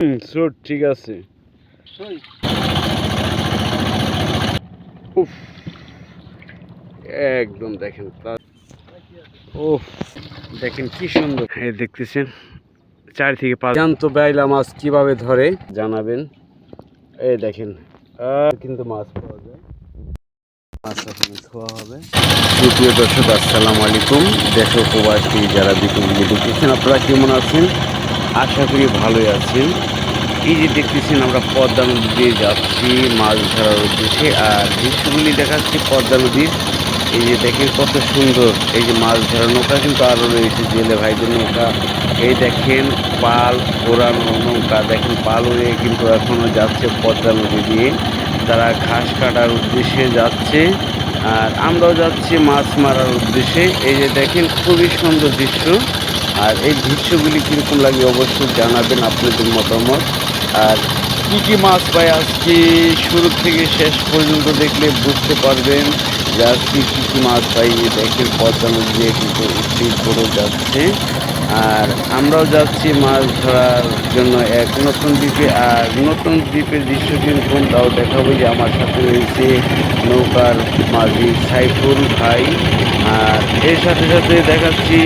হুম স্রোত ঠিক আছে। উফ একদম দেখেন উফ দেখেন কি সুন্দর। দেখতেছেন? চার থেকে পাঁচ জানতো বাইলা মাছ কীভাবে ধরে জানাবেন। এই দেখেন কিন্তু মাছ পাওয়া যায়। মাছ ধোয়া হবে। সুপ্রিয় দর্শক আসসালামু আলাইকুম। ও প্রবাসী যারা দেখতেছেন আপনারা কেমন আছেন? আশা করি ভালোই আছেন এই যে দেখতেছেন আমরা পদ্মা নদী দিয়ে যাচ্ছি, মাছ ধরার উদ্দেশ্যে। আর দৃশ্যগুলি দেখাচ্ছি পদ্মা নদীর। এই যে দেখেন কত সুন্দর এই যে মাছ ধরার নৌকা কিন্তু আরও রয়েছে, জেলে ভাইদের নৌকা। এই দেখেন পাল ওড়ানো নৌকা। দেখেন পাল উড়ে কিন্তু এখনও যাচ্ছে পদ্মা নদী দিয়ে। তারা ঘাস কাটার উদ্দেশ্যে যাচ্ছে। আর আমরাও যাচ্ছি মাছ মারার উদ্দেশ্যে। এই যে দেখেন খুবই সুন্দর দৃশ্য। আর এই দৃশ্যগুলি কীরকম লাগে অবশ্যই জানাবেন আপনাদের মতামত। আর কী কী মাছ পাই আজকে শুরু থেকে শেষ পর্যন্ত দেখলে বুঝতে পারবেন যে আজকে কী কী মাছ পাই দেখেন পদ্মা দিয়ে কিন্তু স্থির করে যাচ্ছে। আর আমরাও যাচ্ছি মাছ ধরার জন্য এক নতুন দ্বীপে। আর নতুন দ্বীপের দৃশ্য কিন্তু তাও দেখাবো যে আমার সাথে রয়েছে নৌকার মাঝি সাইফুল ভাই। আর এর সাথে সাথে দেখাচ্ছি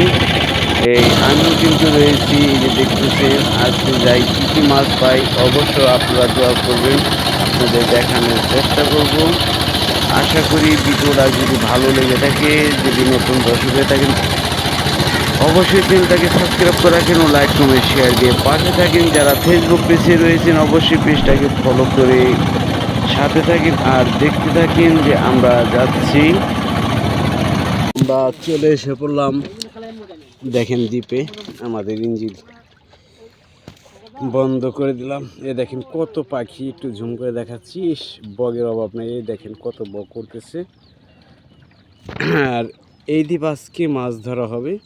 এই, আমিও কিন্তু রয়েছি, এই যে দেখতেছেন, আজকে যাই কী কী মাছ পাই অবশ্য আপনারা দোয়া করবেন, আপনাদের দেখানোর চেষ্টা করব। আশা করি ভিডিওটা যদি ভালো লেগে থাকে, যদি নতুন দর্শক হয়ে থাকেন, অবশ্যই চ্যানেলটাকে সাবস্ক্রাইব করে রাখেন ও লাইক, কমেন্ট, শেয়ার দিয়ে পাশে থাকেন। যারা ফেসবুক পেজে রয়েছেন, অবশ্যই পেজটাকে ফলো করে সাথে থাকেন আর দেখতে থাকেন যে আমরা যাচ্ছি। আমরা চলে এসে পড়লাম দেখেন দ্বীপে আমাদের ইঞ্জিন। বন্ধ করে দিলাম। এ দেখেন কত পাখি, একটু ঝুম করে দেখাচ্ছি। বগের অভাব নেই। এই দেখেন কত বক করতেছে। আর এই দ্বীপ আজকে মাছ ধরা হবে।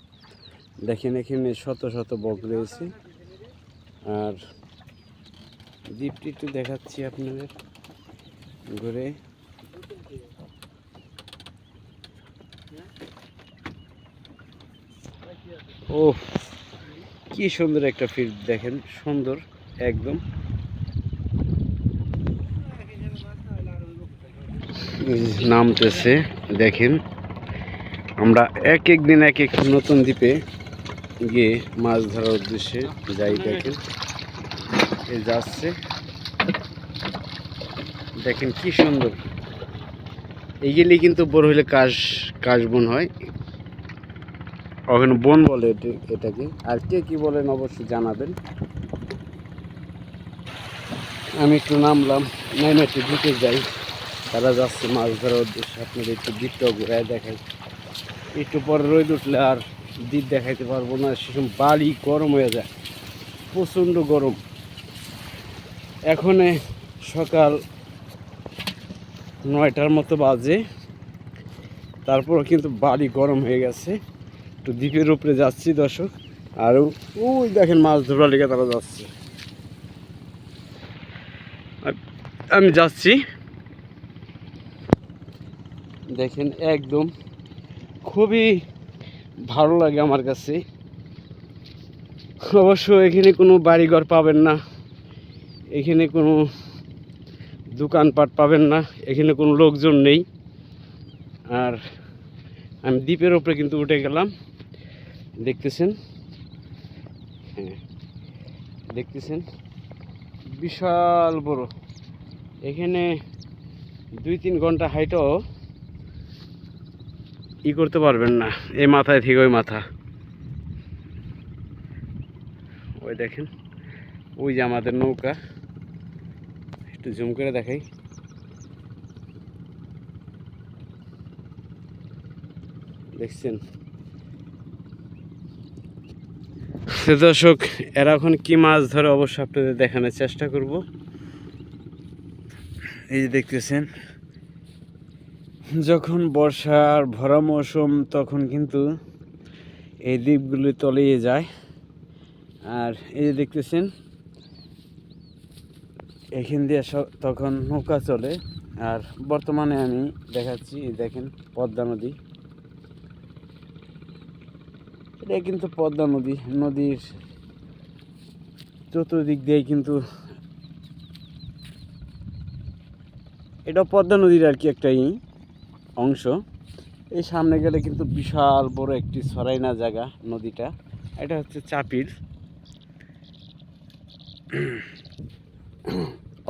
দেখেন এখানে শত শত বক রয়েছে। আর দ্বীপটি একটু দেখাচ্ছি আপনাদের। ঘুরে। ও কি সুন্দর একটা ফিল্ড দেখেন, সুন্দর, একদম। নামতেছে, দেখেন। আমরা এক এক দিন এক এক নতুন দ্বীপে গিয়ে মাছ ধরার উদ্দেশ্যে যাই, দেখেন। এই যাচ্ছে। দেখেন কি সুন্দর। এইগুলি কিন্তু বড় হলে কাশ কাশ বন হয়। ওখানে বন বলে এটাকে। আর কে কি বলেন অবশ্যই জানাবেন। আমি একটু নামলাম, নেমে একটু ঢুকে যাই। তারা যাচ্ছে মাছ ধরার উদ্দেশ্যে, আপনাদের একটু দ্বীপটাও ঘুরায় দেখাই। একটু পরে রোদ উঠলে আর দ্বীপ দেখাইতে পারব না সেরকম বালি গরম হয়ে যায়, প্রচণ্ড গরম। এখনে সকাল নয়টার মতো বাজে, তারপরও কিন্তু বাড়ি গরম হয়ে গেছে। একটু দ্বীপের উপরে যাচ্ছি দর্শক। আর ওই দেখেন মাছ ধরার লেগে তারা যাচ্ছে। আমি যাচ্ছি। দেখেন একদম খুবই ভালো লাগে আমার কাছে। অবশ্য এখানে কোনো বাড়িঘর পাবেন না। এখানে কোনো দোকানপাট পাবেন না। এখানে কোনো লোকজন নেই। আর আমি দ্বীপের ওপরে কিন্তু উঠে গেলাম। দেখতেছেন? হ্যাঁ দেখতেছেন? বিশাল বড়। এখানে দুই তিন ঘণ্টা হাইটও ই করতে পারবেন না এই মাথায় থেকে ওই মাথা। ওই দেখেন, ওই যে আমাদের নৌকা। একটু জুম করে দেখাই। দেখছেন। দর্শক, এরা এখন কি মাছ ধরে অবশ্যই আপনাদের দেখানোর চেষ্টা করব। এই যে দেখতেছেন, যখন বর্ষার ভরা মৌসুম, তখন কিন্তু এই দ্বীপগুলি তলিয়ে যায়। আর এই যে দেখতেছেন, এখান দিয়ে তখন নৌকা চলে। আর বর্তমানে আমি দেখাচ্ছি দেখেন, পদ্মা নদী। এটা কিন্তু পদ্মা নদী, নদীর চতুর্দিক দিয়ে কিন্তু এটা পদ্মা নদীর আর কি একটা অংশ। এই সামনে গেলে কিন্তু বিশাল বড় একটি সরাইনা জায়গা নদীটা। এটা হচ্ছে চাপির।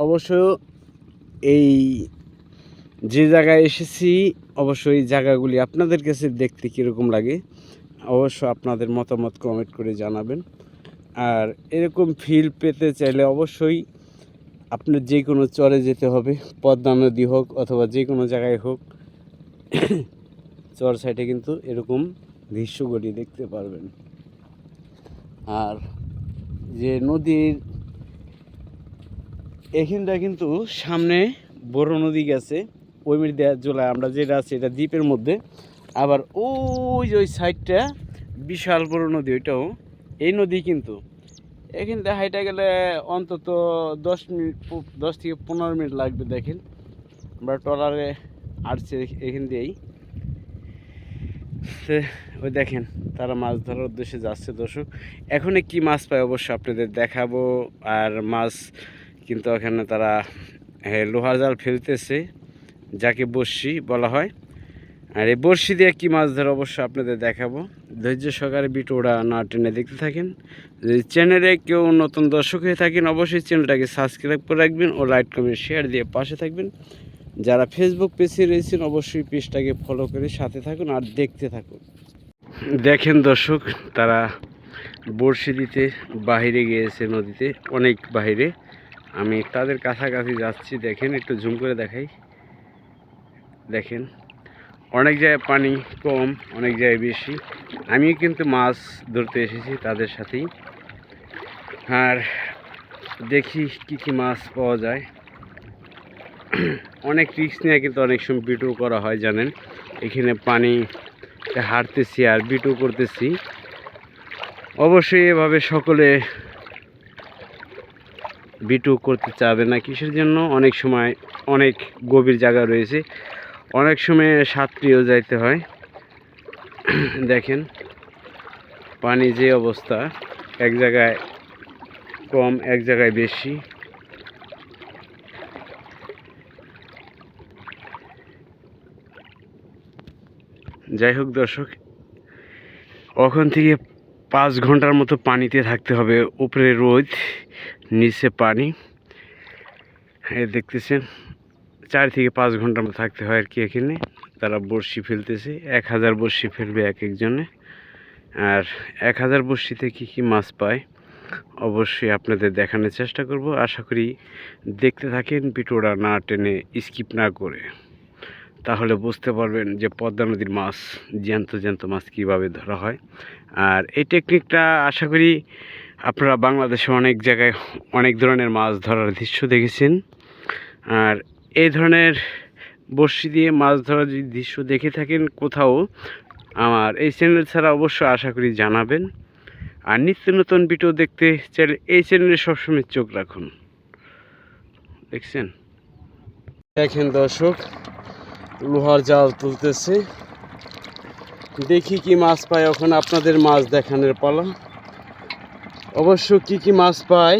অবশ্য এই যে জায়গায় এসেছি অবশ্যই জায়গাগুলি আপনাদের কাছে দেখতে কীরকম লাগে? অবশ্য আপনাদের মতামত কমেন্ট করে জানাবেন। আর এরকম ফিল পেতে চাইলে অবশ্যই আপনার যে কোনো চরে যেতে হবে, পদ্মা নদী হোক অথবা যে কোনো জায়গায় হোক, চর সাইডে কিন্তু এরকম দৃশ্যগুলি দেখতে পারবেন। আর যে নদীর এখানটা কিন্তু সামনে বড় নদী গেছে, ওই দেওয়া জোলায় আমরা যেটা আছে এটা দ্বীপের মধ্যে। আবার ওই যে ওই সাইডটা বিশাল বড় নদী, ওইটাও। এই নদী কিন্তু এখান থেকে হাইটা গেলে অন্তত দশ মিনিট, দশ থেকে পনেরো মিনিট লাগবে দেখেন। আমরা ট্রলারে আসছে এখান দিয়েই। সে, ওই দেখেন, তারা মাছ ধরার উদ্দেশ্যে যাচ্ছে দর্শক। এখন কি মাছ পায় অবশ্য আপনাদের দেখাবো। আর মাছ কিন্তু ওখানে তারা লোহার জাল ফেলতেছে, যাকে বড়শি বলা হয়। আর এই বড়শি দিয়ে কি মাছ ধরে অবশ্য আপনাদের দেখাবো। ধৈর্য সহকারে বিটোরা না টেনে দেখতে থাকেন। যদি চ্যানেলে কেউ নতুন দর্শক হয়ে থাকেন, অবশ্যই চ্যানেলটাকে সাবস্ক্রাইব করে রাখবেন ও লাইক, কমেন্ট, শেয়ার দিয়ে পাশে থাকবেন। যারা ফেসবুক পেজে রয়েছেন, অবশ্যই পেজটাকে ফলো করে সাথে থাকুন আর দেখতে থাকুন। দেখেন দর্শক, তারা বড়শি দিতে বাহিরে গিয়েছে নদীতে, অনেক বাইরে আমি তাদের কাছাকাছি যাচ্ছি, দেখেন একটু জুম করে দেখাই। দেখেন। অনেক জায়গায় পানি কম, অনেক জায়গায় বেশি। আমিও কিন্তু মাছ ধরতে এসেছি তাদের সাথেই। আর দেখি কি কি মাছ পাওয়া যায়। অনেক রিক্স নিয়ে কিন্তু অনেক সময় বিটু করা হয়, জানেন? এখানে পানি হাঁটতেছি আর বিটু করতেছি। অবশ্যই এভাবে সকলে বিটু করতে চাবে না। কিসের জন্য? অনেক সময় অনেক গভীর জায়গা রয়েছে। অনেক সময় সাঁতরিয়েও যাইতে হয়। দেখেন, পানি যে অবস্থা, এক জায়গায় কম, এক জায়গায় বেশি। যাই হোক দর্শক, ওখান থেকে পাঁচ ঘণ্টার মতো পানিতে থাকতে হবে উপরে রোদ, নিচে পানি। দেখতেছেন চার থেকে পাঁচ ঘণ্টার মতো থাকতে হয় আর কি এখানে। তারা বড়শি ফেলতেছে, এক হাজার বড়শি ফেলবে এক একজনে। আর এক হাজার বড়শিতে কী কী মাছ পায়, অবশ্যই আপনাদের দেখানোর চেষ্টা করব। আশা করি দেখতে থাকেন পিটোরা না টেনে স্কিপ না করে। তাহলে বুঝতে পারবেন যে পদ্মা নদীর মাছ, জ্যান্ত জ্যান্ত মাছ কীভাবে ধরা হয়। আর এই টেকনিকটা আশা করি আপনারা বাংলাদেশে অনেক জায়গায় অনেক ধরনের মাছ ধরার দৃশ্য দেখেছেন। আর এই ধরনের বড়শি দিয়ে মাছ ধরার যদি দৃশ্য দেখে থাকেন কোথাও, আমার এই চ্যানেল ছাড়া অবশ্যই আশা করি জানাবেন। আর নিত্য নতুন ভিডিও দেখতে চাইলে এই চ্যানেলে সবসময় চোখ রাখুন। দেখছেন? দেখেন দর্শক, লোহার জাল তুলতেছে। দেখি কি মাছ পায় ওখানে আপনাদের মাছ দেখানোর পালা। অবশ্য কি কি মাছ পায়,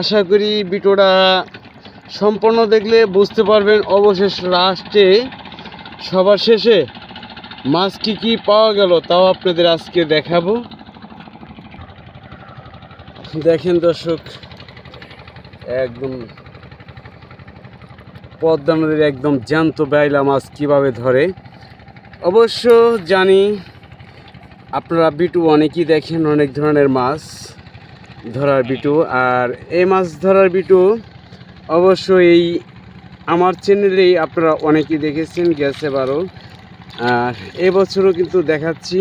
আশা করি ভিডিওটা সম্পূর্ণ দেখলে বুঝতে পারবেন অবশেষ লাস্টে সবার শেষে মাছ কি কি পাওয়া গেল, তাও আপনাদের আজকে দেখাবো। দেখেন দর্শক, একদম পদ্মা নদীর একদম জ্যান্ত বেয়লা মাছ কীভাবে ধরে। অবশ্য জানি আপনারা বিটু অনেকেই দেখেন অনেক ধরনের মাছ ধরার বিটু, আর এই মাছ ধরার বিটু অবশ্যই এই আমার চ্যানেলেই আপনারা অনেকেই দেখেছেন গেছে বারো। আর এবছরও কিন্তু দেখাচ্ছি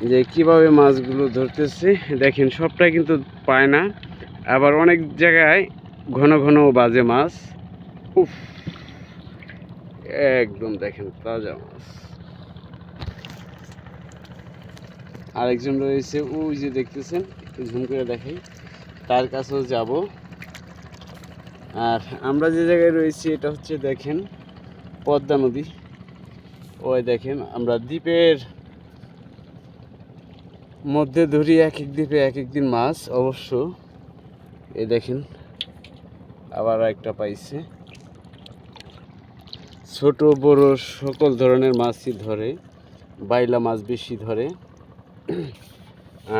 যে কীভাবে মাছগুলো ধরতেছে। দেখেন সবটাই কিন্তু পায় না। আবার অনেক জায়গায় ঘন ঘন বাজে মাছ। উফ, একদম দেখেন, তাজা মাছ। আরেকজন রয়েছে, ওই যে দেখতেছেন, ঝুম করে দেখাই। তার কাছেও যাব। আর আমরা যে জায়গায় রয়েছি, এটা হচ্ছে দেখেন পদ্মা নদী। ওই দেখেন, আমরা দ্বীপের মধ্যে ধরি এক এক দ্বীপে এক এক দিন মাছ, অবশ্য। এই দেখেন, আবার একটা পাইছে। ছোট, বড় সকল ধরনের মাছই ধরে, বাইলা মাছ বেশি ধরে।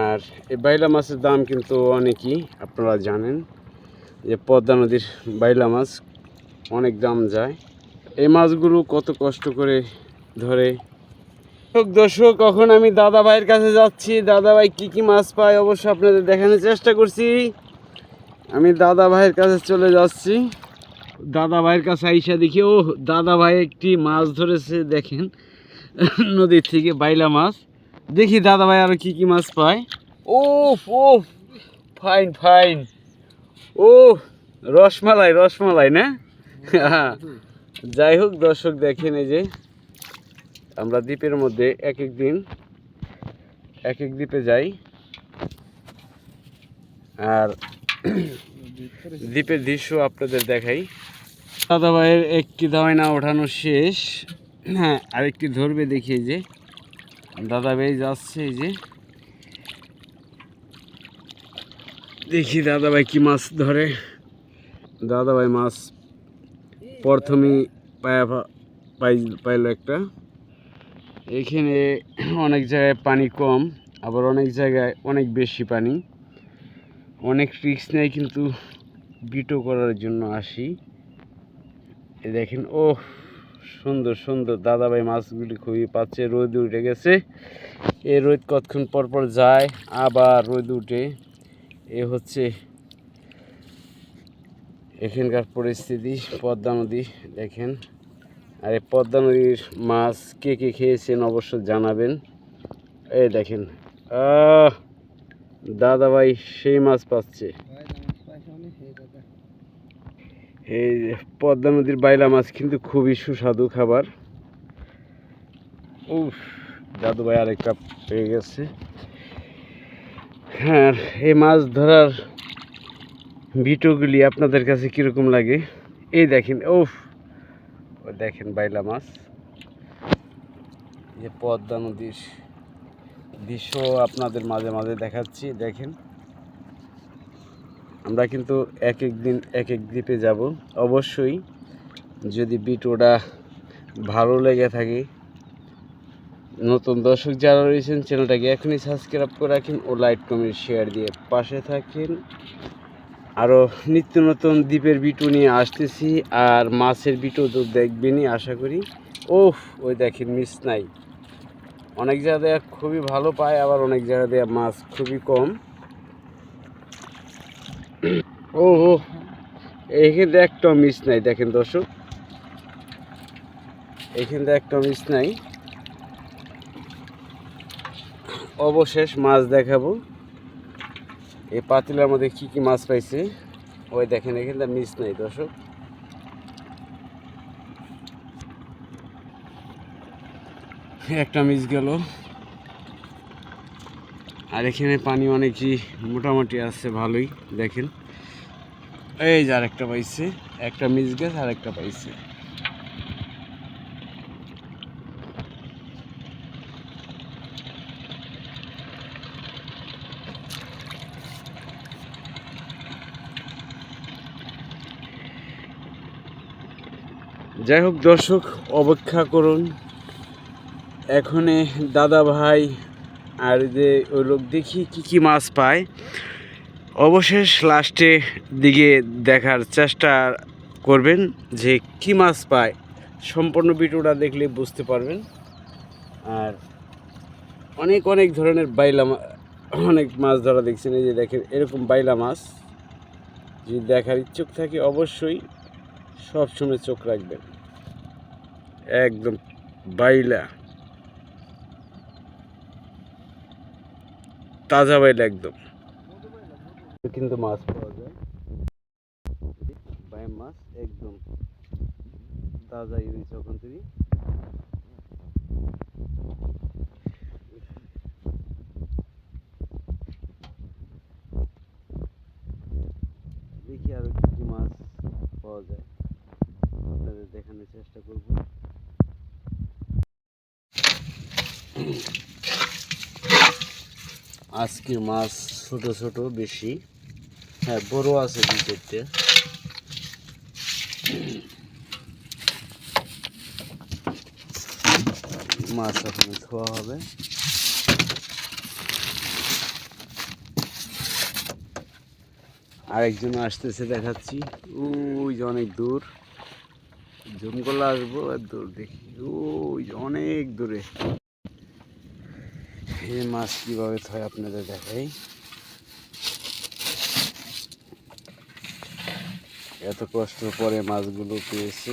আর এই বাইলা মাছের দাম কিন্তু অনেকই, আপনারা জানেন। যে পদ্মা নদীর বাইলা মাছ অনেক দাম যায়। এই মাছগুলো কত কষ্ট করে ধরে। দর্শক, কখন আমি দাদা ভাইয়ের কাছে যাচ্ছি? দাদা ভাই কী কী মাছ পায় অবশ্য আপনাদের দেখানোর চেষ্টা করছি। আমি দাদা ভাইয়ের কাছে চলে যাচ্ছি। দাদা ভাইয়ের কাছে আইসা দেখি ও দাদা ভাই একটি মাছ ধরেছে দেখেন। নদীর থেকে বাইলা মাছ। দেখি দাদা ভাই আরও কি কি মাছ পায়। ও ফাইন ফাইন। ও, রসমালাই রসমালাই, না? যাই হোক, দর্শক দেখেন এই যে, আমরা দ্বীপের মধ্যে এক এক দিন এক এক দ্বীপে যাই। আর দ্বীপের দৃশ্য আপনাদের দেখাই। দাদা ভাইয়ের একটি দাওয়াইনা ওঠানো শেষ। হ্যাঁ আরেকটি ধরবে দেখি যে। দাদা ভাই যাচ্ছে এই যে। দেখি দাদা ভাই কি মাছ ধরে। দাদা ভাই মাছ প্রথমেই পায়া পাই পাইলো একটা। এখানে অনেক জায়গায় পানি কম, আবার অনেক জায়গায় অনেক বেশি পানি। অনেক রিক্স নেই কিন্তু বিটো করার জন্য আসি। দেখেন ও সুন্দর সুন্দর দাদাভাই মাছগুলি খুবই পাচ্ছে। রোদ উঠে গেছে। এই রোদ কতক্ষণ পর পর যায়, আবার রোদ উঠে এ হচ্ছে এখানকার পরিস্থিতি, পদ্মা নদী দেখেন। আর এই পদ্মা নদীর মাছ কে কে খেয়েছেন অবশ্য জানাবেন। এই দেখেন দাদা ভাই সেই মাছ পাচ্ছে। এই পদ্মা নদীর বাইলা মাছ কিন্তু খুবই সুস্বাদু খাবার। উফ দাদু ভাই আরেকটা পেয়ে গেছে। হ্যাঁ এই মাছ ধরার ভিডিওগুলি আপনাদের কাছে কীরকম লাগে? এই দেখেন, উফ ও দেখেন বাইলা মাছ। যে পদ্মা নদীর দৃশ্য আপনাদের মাঝে মাঝে দেখাচ্ছি, দেখেন। আমরা কিন্তু এক এক দিন, এক এক দ্বীপে যাব। অবশ্যই যদি ভিডিওটা ভালো লেগে থাকে নতুন দর্শক যারা রয়েছেন, চ্যানেলটাকে এখনই সাবস্ক্রাইব করে রাখেন ও লাইক কমেন্ট শেয়ার দিয়ে পাশে থাকেন। আরও নিত্য নতুন দ্বীপের বিটু নিয়ে আসতেছি আর মাছের বিটু তো দেখবেনই, আশা করি। ওফ, ওই দেখেন মিস নাই। অনেক জায়গায় খুবই ভালো পায়, আবার অনেক জায়গায় মাছ খুবই কম। ও ও এখানে একটা মিস নাই, দেখেন দর্শক। এখানে একটা মিস নাই। অবশেষ মাছ দেখাবো। এই পাতিলার মধ্যে কি কি মাছ পাইছে? ওই দেখেন এখানটা মিস নাই, দর্শক। একটা মিস গেল। আর এখানে পানি অনেকই মোটামুটি আছে, ভালোই, দেখেন। এই যে আরেকটা পাইছে, একটা মিস গেছে আর একটা পাইছে। যাই হোক দর্শক, অপেক্ষা করুন। এখনে দাদা ভাই আর যে ওই লোক দেখি কি কি মাছ পায়। অবশেষ লাস্টে দিকে দেখার চেষ্টা করবেন যে কি মাছ পায়। সম্পূর্ণ ভিডিওটা দেখলে বুঝতে পারবেন। আর অনেক অনেক ধরনের বাইলা অনেক মাছ ধরা দেখছেন। এই যে দেখেন, এরকম বাইলা মাছ। যদি দেখার ইচ্ছুক থাকে অবশ্যই সবসময় চোখ রাখবেন। একদম বাইলা। তাজা বাইলা একদম। কিন্তু মাছ পাওয়া যায়। বাইম মাছ একদম তাজা ইলিশ ওখান থেকে দেখি আরও কি কি মাছ পাওয়া যায়। আপনাদের দেখানোর চেষ্টা করব। আজকের মাছ ছোট ছোট, বেশি। হ্যাঁ বড় আছে দুই চারটে। মাছ এখন ধোয়া হবে। আরেকজন আসতেছে দেখাচ্ছি। ওই যে অনেক দূর। করলে আসব, আর দূর দেখি। ওই অনেক দূরে। এই মাছ কীভাবে থয় আপনাদের দেখাই? এত কষ্ট পরে মাছগুলো পেয়েছে।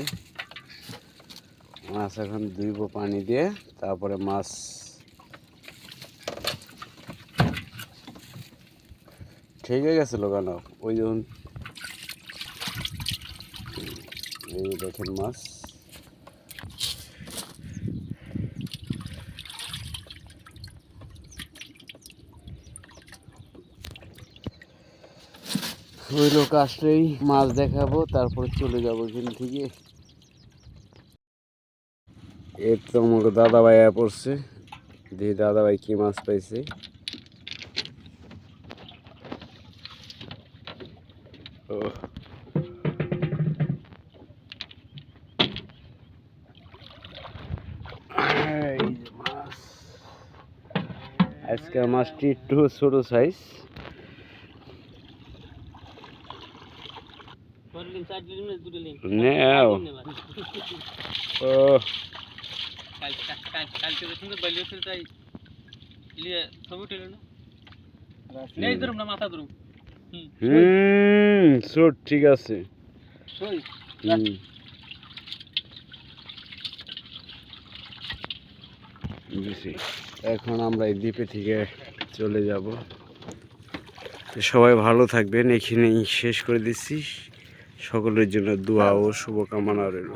মাছ এখন ধুইব পানি দিয়ে, তারপরে মাছ ঠিক হয়ে গেছে লোকানো ওই যখন এই দেখেন মাছ। ওই লোক আসলেই মাছ দেখাবো, তারপরে চলে যাব এখান থেকে। এর তো আমাকে দাদা ভাই পড়ছে। দিয়ে দাদা ভাই কি মাছ পাইছে? ও আজকে মাছটি একটু ছোট সাইজ নেও ও হুম ছোট ঠিক আছে। এখন আমরা এই দ্বীপে থেকে চলে যাব। সবাই ভালো থাকবেন এখানেই শেষ করে দিচ্ছি। সকলের জন্য দোয়া ও শুভকামনা রইল।